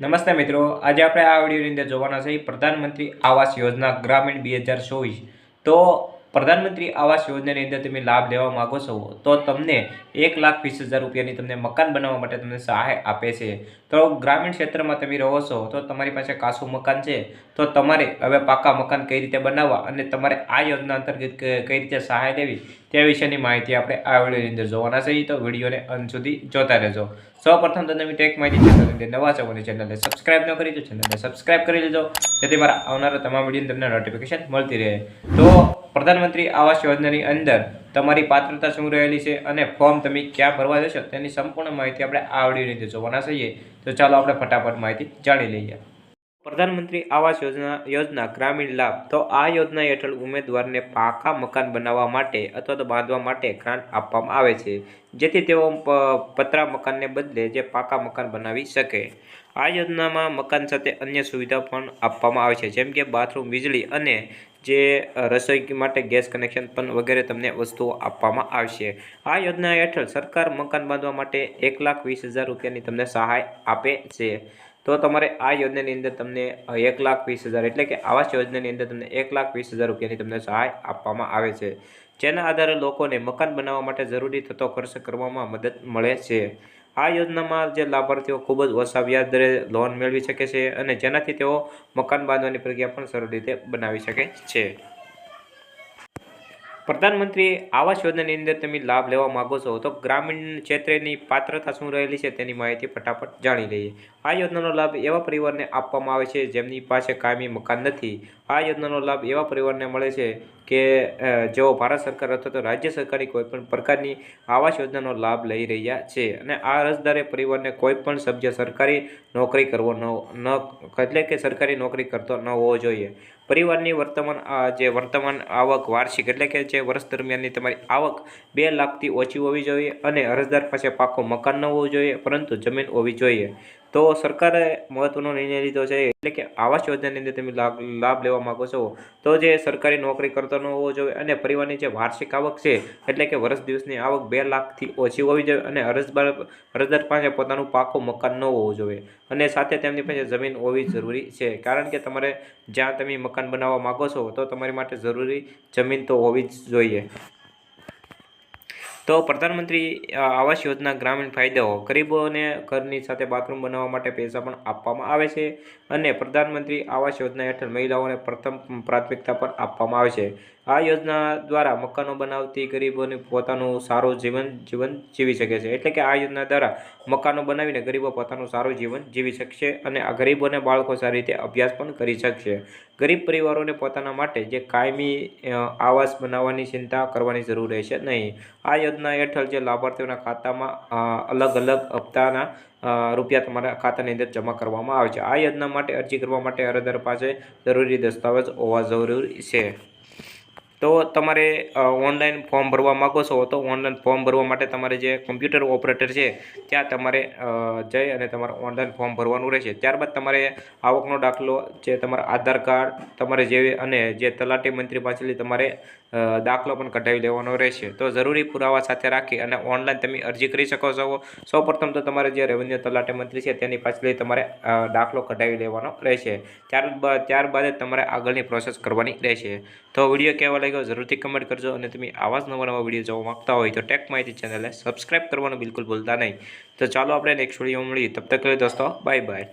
નમસ્તે મિત્રો, આજે આપણે આ વિડીયોની અંદર જોવાના છે પ્રધાનમંત્રી આવાસ યોજના ગ્રામીણ બે હજાર ચોવીસ. તો પ્રધાનમંત્રી આવાસ યોજનાની અંદર તમે લાભ લેવા માગો છો, તો તમને એક લાખ વીસ હજાર રૂપિયાની તમને મકાન બનાવવા માટે તમને સહાય આપે છે. તો ગ્રામીણ ક્ષેત્રમાં તમે રહો છો, તો તમારી પાસે કાસું મકાન છે, તો તમારે હવે પાકા મકાન કઈ રીતે બનાવવા અને તમારે આ યોજના અંતર્ગત કઈ રીતે સહાય લેવી તે વિશેની માહિતી આપણે આ વિડીયોની અંદર જોવાના છે. તો વિડીયોને અંત સુધી જોતા રહેજો. સૌપ્રથમ તો તમે ટેક માહિતી ચેનલ નવા છો અને ચેનલને સબસ્ક્રાઇબ ન કરી તો ચેનલને સબસ્ક્રાઇબ કરી લેજો, જેથી મારા આવનારા તમામ વિડીયોની તમને નોટિફિકેશન મળતી રહે. તો પ્રધાનમંત્રી આવાસ યોજનાની અંદર તમારી પાત્રતા શું રહેલી છે અને ફોર્મ તમે ક્યાં ભરવા જશો તેની સંપૂર્ણ માહિતી આપણે આવડી રીતે જોવાના છીએ. તો ચાલો આપણે ફટાફટ માહિતી જાણી લઈએ. પ્રધાનમંત્રી આવાસ યોજના યોજના ગ્રામીણ લાભ. તો આ યોજના હેઠળ ઉમેદવારને પાકા મકાન બનાવવા માટે અથવા તો બાંધવા માટે ગ્રાન્ટ આપવામાં આવે છે. જેથી તેઓ પતરા મકાનને બદલે જે પાકા મકાન બનાવી શકે. આ યોજનામાં મકાન સાથે અન્ય સુવિધા પણ આપવામાં આવે છે. જેમ કે બાથરૂમ, વીજળી અને જે રસોઈ માટે ગેસ કનેક્શન પણ વગેરે તમને વસ્તુઓ આપવામાં આવશે. આ યોજના હેઠળ સરકાર મકાન બાંધવા માટે એક લાખ વીસ હજાર રૂપિયાની તમને સહાય આપે છે. તો તમારે આ યોજનાની અંદર તમને એક લાખ વીસ હજાર એટલે કે આવાસ યોજનાની અંદર તમને એક લાખ વીસ હજાર રૂપિયાની તમને સહાય આપવામાં આવે છે. જેના આધારે લોકોને મકાન બનાવવા માટે જરૂરી થતો ખર્ચ કરવામાં મદદ મળે છે. આ યોજનામાં જે લાભાર્થીઓ ખૂબ જ ઓછા વ્યાજ દરે લોન મેળવી શકે છે અને જેનાથી તેઓ મકાન બાંધવાની પ્રક્રિયા પણ સરળ રીતે બનાવી શકે છે. પ્રધાનમંત્રી, આવાસ યોજનાની અંદર તમે લાભ લેવા માગો છો, તો ગ્રામીણ ક્ષેત્રની પાત્રતા શું રહેલી છે તેની માહિતી ફટાફટ જાણી લઈએ. આ યોજનાનો લાભ એવા પરિવારને આપવામાં આવે છે જેમની પાસે કાયમી મકાન નથી. આ યોજનાનો લાભ એવા પરિવારને મળે છે કે જેઓ ભારત સરકાર અથવા તો રાજ્ય સરકારની કોઈપણ પ્રકારની આવાસ યોજનાનો લાભ લઈ રહ્યા છે અને આ અરજદારે પરિવારને કોઈપણ સભ્ય સરકારી નોકરી કરવો ન એટલે કે સરકારી નોકરી કરતો ન હોવો જોઈએ. પરિવારની વર્તમાન જે વર્તમાન આવક વાર્ષિક એટલે કે જે વર્ષ દરમિયાનની તમારી આવક બે લાખથી ઓછી હોવી જોઈએ અને અરજદાર પાસે પાકો મકાન ન હોવું જોઈએ, પરંતુ જમીન હોવી જોઈએ. તો સરકારે મહત્વનો નિર્ણય લીધો છે, એટલે કે આવાસ યોજનાની અંદર તમે લાભ લાભ લેવા માગો છો, તો જે સરકારી નોકરી કરતો ન હોવો જોઈએ અને પરિવારની જે વાર્ષિક આવક છે, એટલે કે વર્ષ દિવસની આવક બે લાખથી ઓછી હોવી જોઈએ અને અરજદાર અરજદાર પાસે પોતાનું પાકું મકાન ન હોવું જોઈએ. અને સાથે તેમની પાસે જમીન હોવી જરૂરી છે, કારણ કે તમારે જ્યાં તમે મકાન બનાવવા માગો છો, તો તમારી માટે જરૂરી જમીન તો હોવી જ જોઈએ. તો પ્રધાનમંત્રી આવાસ યોજના ગ્રામીણ ફાયદાઓ, ગરીબોને ઘરની સાથે બાથરૂમ બનાવવા માટે પૈસા પણ આપવામાં આવે છે અને પ્રધાનમંત્રી આવાસ યોજના હેઠળ મહિલાઓને પ્રથમ પ્રાથમિકતા પણ આપવામાં આવે છે. આ યોજના દ્વારા મકાનો બનાવતી ગરીબોને પોતાનું સારું જીવન જીવન જીવી શકે છે. એટલે કે આ યોજના દ્વારા મકાનો બનાવીને ગરીબો પોતાનું સારું જીવન જીવી શકશે અને આ ગરીબોને બાળકો સારી રીતે અભ્યાસ પણ કરી શકશે. ગરીબ પરિવારોને પોતાના માટે જે કાયમી આવાસ બનાવવાની ચિંતા કરવાની જરૂર રહેશે નહીં. આ યોજના હેઠળ જે લાભાર્થીઓના ખાતામાં અલગ અલગ હપ્તાના રૂપિયા તમારા ખાતાની અંદર જમા કરવામાં આવે છે. આ યોજના માટે અરજી કરવા માટે અરજદાર પાસે જરૂરી દસ્તાવેજ હોવા જરૂરી છે. તો તમારે ઓનલાઈન ફોર્મ ભરવા માગો છો તો ઓનલાઈન ફોર્મ ભરવા માટે તમારે જે કોમ્પ્યુટર ઓપરેટર છે, ત્યાં તમારે જઈ અને તમારે ઓનલાઈન ફોર્મ ભરવાનું રહેશે. ત્યારબાદ તમારે આવકનો દાખલો જે તમારા આધાર કાર્ડ, તમારે જે અને જે તલાટી મંત્રી પાસેથી તમારે દાખલો પણ કઢાવી લેવાનો રહેશે. તો જરૂરી પુરાવા સાથે રાખી અને ઓનલાઈન તમે અરજી કરી શકો છો. સૌપ્રથમ તો તમારે જે રેવન્યુ તલાટી મંત્રી છે તેની પાછળ તમારે દાખલો કઢાવી લેવાનો રહેશે. ત્યારબાદ ત્યારબાદ તમારે આગળની પ્રોસેસ કરવાની રહેશે. તો વીડિયો કેવો લાગ્યો જરૂરથી કમેન્ટ કરજો અને તમે આવા જ નવા નવા વીડિયો જોવા માંગતા હોય તો ટેક માહિતી ચેનલને સબસ્ક્રાઇબ કરવાનું બિલકુલ ભૂલતા નહીં. તો ચાલો આપણે નેક્સ્ટ વીડિયો મળીએ. તબ તક દોસ્તો બાય બાય